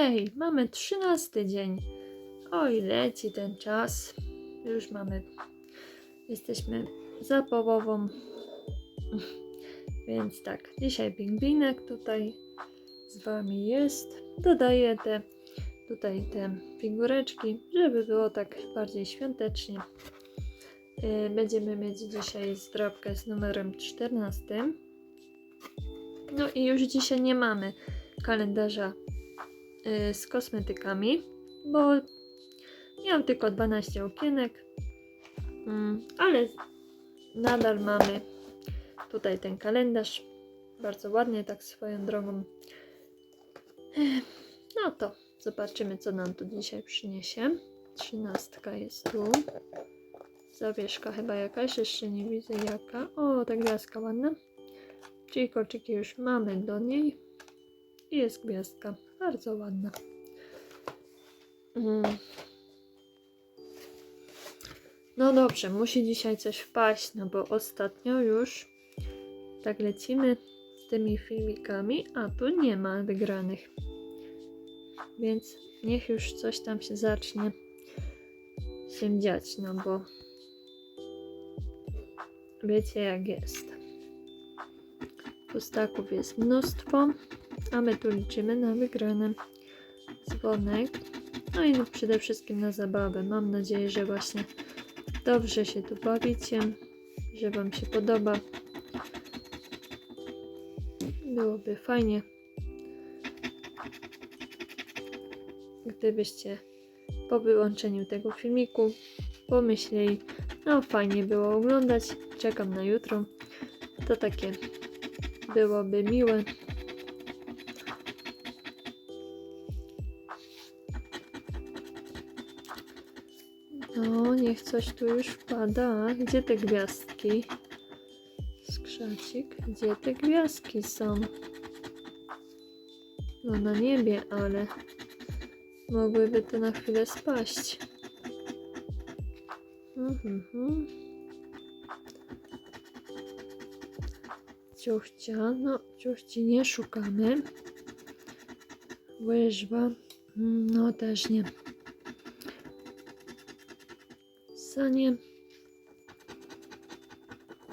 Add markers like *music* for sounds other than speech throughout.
Hej, mamy trzynasty dzień. Oj, leci ten czas. Już mamy. Jesteśmy za połową. *laughs* Więc tak, dzisiaj pingwinek tutaj z wami jest. Dodaję te tutaj te figureczki, żeby było tak bardziej świątecznie. Yy, Będziemy mieć dzisiaj zdrabkę z numerem 14. No i już dzisiaj nie mamy kalendarza y, z kosmetykami, bo miał tylko 12 okienek, Mm, ale nadal mamy tutaj ten kalendarz. Bardzo ładnie, tak swoją drogą. No to zobaczymy, co nam tu dzisiaj przyniesie. Trzynastka jest tu. Zawieszka chyba jakaś, jeszcze nie widzę jaka. O, ta gwiazdka ładna. Czyli kolczyki już mamy do niej. I jest gwiazdka. Bardzo ładna. Mm. No dobrze, musi dzisiaj coś wpaść, no bo ostatnio już tak lecimy z tymi filmikami, a tu nie ma wygranych. Więc niech już coś tam się zacznie się dziać, no bo wiecie jak jest. Pustaków jest mnóstwo, a my tu liczymy na wygrane dzwonek. No i przede wszystkim na zabawę. Mam nadzieję, że właśnie dobrze się tu bawicie, że Wam się podoba. Byłoby fajnie, gdybyście po wyłączeniu tego filmiku pomyśleli, no fajnie było oglądać, czekam na jutro. To takie byłoby miłe. No, niech coś tu już wpada. Gdzie te gwiazdki? Skrzacik, gdzie te gwiazdki są? No na niebie, ale mogłyby tu na chwilę spaść. Mhm, mhm. Ciuchcia, no ciuchci nie szukamy. Łyżwa, mm, no też nie.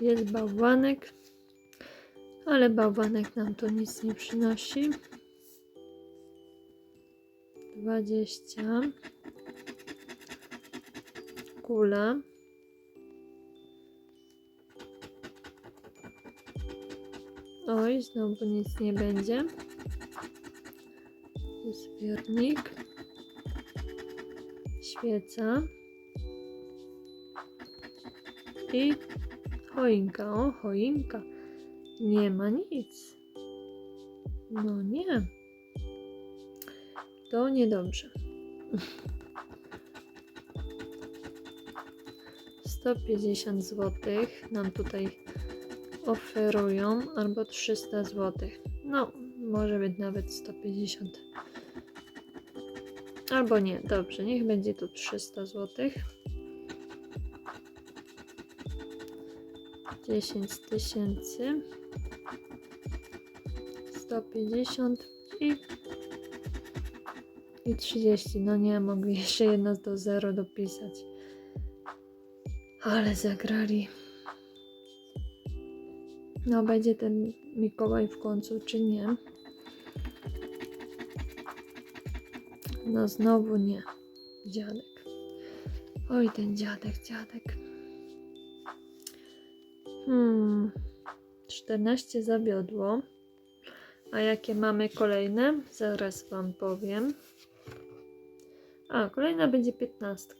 Jest bałwanek, ale bałwanek nam to nic nie przynosi. 20. Kula. Oj, znowu nic nie będzie. Zbiornik. Świeca. I choinka. O, choinka. Nie ma nic. No nie. To niedobrze. 150 zł nam tutaj oferują, albo 300 zł. No, może być nawet 150. Albo nie, dobrze, niech będzie tu 300 zł. 10 tysięcy. 150 i i 30. No nie, mogli jeszcze jedno do 0 dopisać. Ale zagrali. No, będzie ten Mikołaj w końcu, czy nie? No, znowu nie. Dziadek. Oj, ten dziadek, dziadek. Hmm. 14 zawiodło. A jakie mamy kolejne? Zaraz Wam powiem. A, kolejna będzie 15.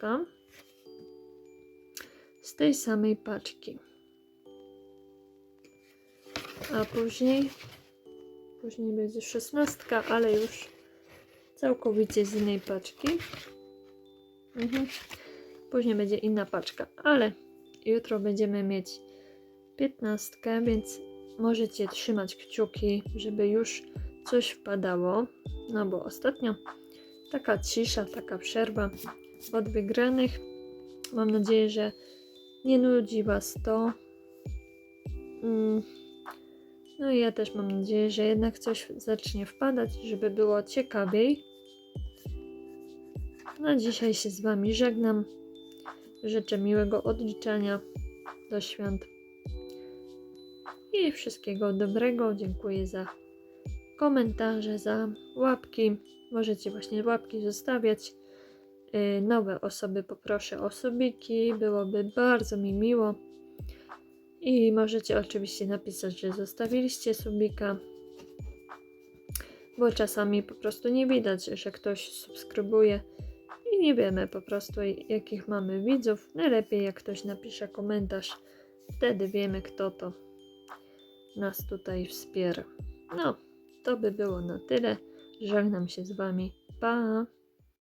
Z tej samej paczki. A później później będzie 16, ale już całkowicie z innej paczki. Mhm. Później będzie inna paczka, ale jutro będziemy mieć 15, więc możecie trzymać kciuki, żeby już coś wpadało. No bo ostatnio taka cisza, taka przerwa od wygranych. Mam nadzieję, że nie nudzi Was to. Mm. No i ja też mam nadzieję, że jednak coś zacznie wpadać, żeby było ciekawiej. Na dzisiaj się z Wami żegnam. Życzę miłego odliczania do świąt. I wszystkiego dobrego. Dziękuję za komentarze, za łapki. Możecie właśnie łapki zostawiać. Yy, Nowe osoby poproszę o subiki. Byłoby bardzo mi miło. I możecie oczywiście napisać, że zostawiliście subika. Bo czasami po prostu nie widać, że ktoś subskrybuje i nie wiemy po prostu jakich mamy widzów. Najlepiej jak ktoś napisze komentarz, wtedy wiemy kto to nas tutaj wspiera. No, to by było na tyle. Żegnam się z Wami. Pa!